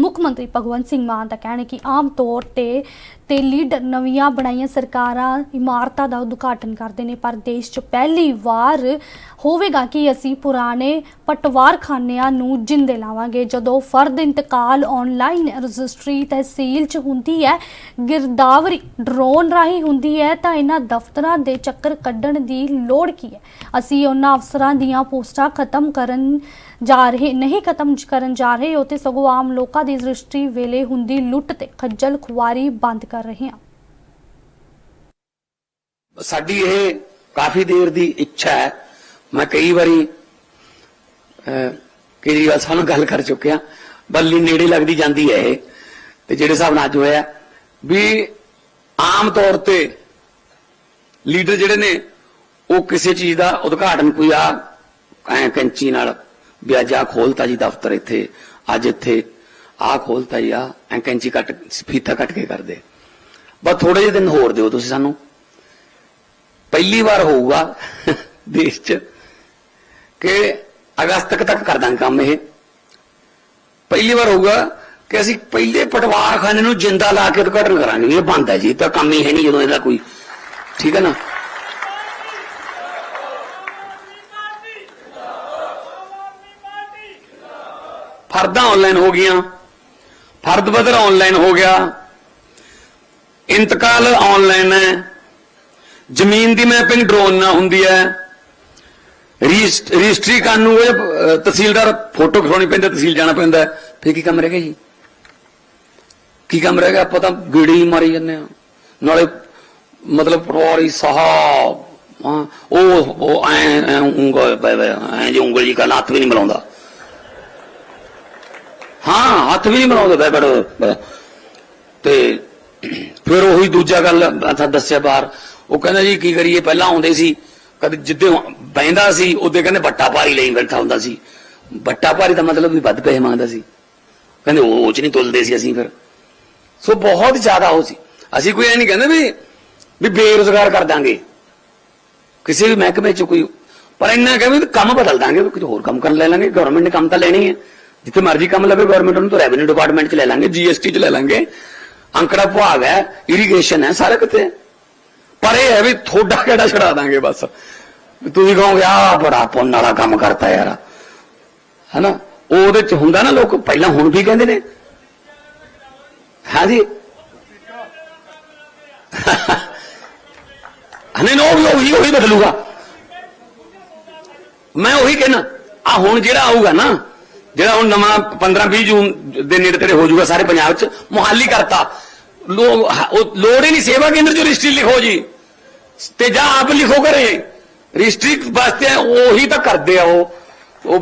ਮੁੱਖ ਮੰਤਰੀ ਭਗਵੰਤ ਸਿੰਘ ਮਾਨ ਦਾ ਕਹਿਣਾ ਹੈ ਕਿ ਆਮ ਤੌਰ ਤੇ ਤੇ ਲੀਡਰ ਨਵੀਆਂ ਬਣਾਈਆਂ ਸਰਕਾਰਾਂ ਇਮਾਰਤਾਂ ਦਾ ਉਦਘਾਟਨ ਕਰਦੇ ਨੇ, ਪਰ ਦੇਸ਼ 'ਚ ਪਹਿਲੀ ਵਾਰ ਹੋਵੇਗਾ ਕਿ ਅਸੀਂ ਪੁਰਾਣੇ ਪਟਵਾਰਖਾਨਿਆਂ ਨੂੰ ਜਿੰਦੇ ਲਾਵਾਂਗੇ। ਜਦੋਂ ਫਰਦ ਇੰਤਕਾਲ ਆਨਲਾਈਨ ਰਜਿਸਟਰੀ ਤਹਿਸੀਲ 'ਚ ਹੁੰਦੀ ਹੈ, ਗਿਰਦਾਵਰੀ ਡਰੋਨ ਰਾਹੀਂ ਹੁੰਦੀ ਹੈ, ਤਾਂ ਇਹਨਾਂ ਦਫ਼ਤਰਾਂ ਦੇ ਚੱਕਰ ਕੱਢਣ ਦੀ ਲੋੜ ਕੀ ਹੈ? ਅਸੀਂ ਉਹਨਾਂ ਅਫਸਰਾਂ ਦੀਆਂ ਪੋਸਟਾਂ ਖਤਮ ਕਰਨ ਜਾ ਰਹੇ, ਨਹੀਂ ਖਤਮ ਕਰਨ ਜਾ ਰਹੇ ਹੋ ਤੇ ਸਗੋਂ ਆਮ ਲੋਕਾਂ ਦੀ ਦ੍ਰਿਸ਼ਟੀ ਵੇਲੇ ਹੁੰਦੀ ਲੁੱਟ ਤੇ ਖੱਜਲ ਖੁਆਰੀ ਬੰਦ ਕਰ ਰਹੇ ਹਾਂ ਸਾਡੀ ਇਹ ਕਾਫੀ ਦੇਰ ਦੀ ਇੱਛਾ ਹੈ। ਮੈਂ ਕਈ ਵਾਰੀ ਕੇਜਰੀਵਾਲ ਸਾਹਿਬ ਨਾਲ ਗੱਲ ਕਰ ਚੁੱਕਿਆ ਬੱਲੀ ਨੇੜੇ ਲੱਗਦੀ ਜਾਂਦੀ ਹੈ ਇਹ। ਤੇ ਜਿਹੜੇ ਹਿਸਾਬ ਨਾਲ ਅੱਜ ਹੋਇਆ, ਵੀ ਆਮ ਤੌਰ ਤੇ ਲੀਡਰ ਜਿਹੜੇ ਨੇ, ਉਹ ਕਿਸੇ ਚੀਜ਼ ਦਾ ਉਦਘਾਟਨ ਕੋਈ ਆ, ਐ ਕੈਂਚੀ ਨਾਲ, ਵੀ ਅੱਜ ਆ ਖੋਲਤਾ ਜੀ ਦਫ਼ਤਰ ਇੱਥੇ, ਅੱਜ ਇੱਥੇ ਆ ਖੋਲਤਾ ਜੀ ਆ, ਐ ਕੈਂਚੀ ਕੱਟ, ਫੀਤਾ ਕੱਟ ਕੇ ਕਰਦੇ। ਬਸ ਥੋੜੇ ਜਿਹੇ ਦਿਨ ਹੋਰ ਦਿਓ ਤੁਸੀਂ ਸਾਨੂੰ। ਪਹਿਲੀ ਵਾਰ ਹੋਊਗਾ ਦੇਸ਼ 'ਚ ਕਿ ਅਗਸਤ ਤੱਕ ਤੱਕ ਕਰ ਦਾਂਗੇ ਕੰਮ ਇਹ। ਪਹਿਲੀ ਵਾਰ ਹੋਊਗਾ ਕਿ ਅਸੀਂ ਪਹਿਲੇ ਪਟਵਾਰਖਾਨੇ ਨੂੰ ਜਿੰਦਾ ਲਾ ਕੇ ਉਦਘਾਟਨ ਕਰਾਂਗੇ। ਵੀ ਇਹ ਬੰਦ ਹੈ ਜੀ ਤਾਂ ਕੰਮ ਹੀ ਹੈ ਨਹੀਂ ਜਦੋਂ ਇਹਦਾ ਕੋਈ। ਠੀਕ ਹੈ ਨਾ? ਫਰਦਾਂ ਆਨਲਾਈਨ ਹੋ ਗਈਆਂ। ਫਰਦ ਬਦਰ ਆਨਲਾਈਨ ਹੋ ਗਿਆ। ਇੰਤਕਾਲ ਆਨਲਾਈਨ ਹੈ। ਜ਼ਮੀਨ ਦੀ ਮੈਪਿੰਗ ਡਰੋਨ ਨਾਲ ਹੁੰਦੀ ਹੈ। ਰਜਿਸਟ- ਰਜਿਸਟਰੀ ਕਰਨ ਨੂੰ ਇਹ, ਤਹਿਸੀਲਦਾਰ ਫੋਟੋ ਖਿਚਾਉਣੀ ਪੈਂਦੀ ਤਹਿਸੀਲ ਜਾਣਾ ਪੈਂਦਾ ਹੈ। ਫਿਰ ਕੀ ਕੰਮ ਰਹਿ ਗਿਆ ਜੀ? ਕੀ ਕੰਮ ਰਹਿ ਗਿਆ? ਆਪਾਂ ਤਾਂ ਗੇੜੇ ਮਾਰੀ ਜਾਂਦੇ ਆ ਨਾਲੇ ਮਤਲਬ ਪਰਵਾਰੀ ਸਾਹਿਬ ਹਾਂ, ਉਹ ਉਹ ਐ ਐ ਉਂਗਲ ਐ ਜੀ ਉਂਗਲ ਜੀ ਕਾ ਹੱਥ ਵੀ ਨਹੀਂ ਮਿਲਾਉਂਦਾ। ਹਾਂ, ਹੱਥ ਵੀ ਨਹੀਂ ਮਿਲਾਉਂਦਾ ਬੈ ਬੜ ਤੇ ਫਿਰ ਉਹੀ ਦੂਜਾ ਗੱਲ ਅਸਾਂ ਦੱਸਿਆ ਬਾਹਰ। ਉਹ ਕਹਿੰਦਾ ਜੀ, ਕੀ ਕਰੀਏ, ਪਹਿਲਾਂ ਆਉਂਦੇ ਸੀ, ਕਦੇ ਜਿੱਦੇ ਬੈਂਦਾ ਸੀ, ਉਹਦੇ ਕਹਿੰਦੇ ਬੱਟਾ ਭਾਰੀ ਲਈ ਬੈਠਾ ਹੁੰਦਾ ਸੀ। ਬੱਟਾ ਭਾਰੀ ਦਾ ਮਤਲਬ ਵੀ ਵੱਧ ਪੈਸੇ ਮੰਗਦਾ ਸੀ। ਕਹਿੰਦੇ ਉਹ ਚ ਨਹੀਂ ਤੁਲਦੇ ਸੀ ਅਸੀਂ ਫਿਰ। ਸੋ ਬਹੁਤ ਜ਼ਿਆਦਾ ਉਹ ਸੀ। ਅਸੀਂ ਕੋਈ ਇਹ ਨਹੀਂ ਕਹਿੰਦੇ ਵੀ ਵੀ ਬੇਰੁਜ਼ਗਾਰ ਕਰ ਦਾਂਗੇ। ਕਿਸੇ ਵੀ ਮਹਿਕਮੇ ਚ ਕੋਈ ਪਰ ਇੰਨਾ ਕਹਿੰਦੇ ਕੰਮ ਬਦਲ ਦਾਂਗੇ, ਵੀ ਕਿਤੇ ਹੋਰ ਕੰਮ ਕਰਨ ਲੈ ਲਾਂਗੇ ਗਵਰਨਮੈਂਟ ਨੇ ਕੰਮ ਤਾਂ ਲੈਣੀ ਹੈ ਜਿੱਥੇ ਮਰਜ਼ੀ ਕੰਮ ਲਵੇ ਗਵਰਨਮੈਂਟ ਨੂੰ ਤਾਂ ਰੈਵਨਿਊ ਡਿਪਾਰਟਮੈਂਟ ਚ ਲੈ ਲਾਂਗੇ ਜੀਐਸਟੀ ਚ ਲੈ ਲਾਂਗੇ। ਅੰਕੜਾ ਭਾਗ ਹੈ ਇਰੀਗੇਸ਼ਨ ਹੈ, ਸਾਰੇ ਕਿਤੇ ਪਰ ਇਹ ਹੈ ਵੀ ਥੋੜਾ ਕਿਹੜਾ ਛੜਾ ਦਾਂਗੇ ਬਸ। ਤੁਸੀਂ ਕਹੋਗੇ ਆ ਬੜਾ ਪੁੰਨ ਵਾਲਾ ਕੰਮ ਕਰਤਾ ਯਾਰ। ਹੈਨਾ? ਉਹਦੇ ਚ ਹੁੰਦਾ ਨਾ ਲੋਕ, ਪਹਿਲਾਂ ਹੁਣ ਵੀ ਕਹਿੰਦੇ ਨੇ। ਹਾਂਜੀ ਹਨੇ ਨੋ ਵੀ ਉਹੀ ਉਹੀ ਬਦਲੂਗਾ। ਮੈਂ ਉਹੀ ਕਹਿਣਾ ਆ ਹੁਣ ਜਿਹੜਾ ਆਊਗਾ ਨਾ ਜਿਹੜਾ ਹੁਣ ਨਵਾਂ 15 20 ਜੂਨ ਦੇ ਨੇੜੇ ਤੇੜੇ ਹੋ ਜਾਊਗਾ ਸਾਰੇ ਪੰਜਾਬ 'ਚ, ਮੁਹਾਲੀ ਕਰਤਾ। ਲੋ ਲੋੜ ਹੀ ਨਹੀਂ ਸੇਵਾ ਕੇਂਦਰ 'ਚ ਰਜਿਸਟਰੀ ਲਿਖੋ ਜੀ। ਤੇ ਜਾਂ ਆਪ ਲਿਖੋ ਕਰੇ ਰਜਿਸਟਰੀ ਵਾਸਤੇ ਉਹੀ ਤਾਂ ਕਰਦੇ ਆ ਉਹ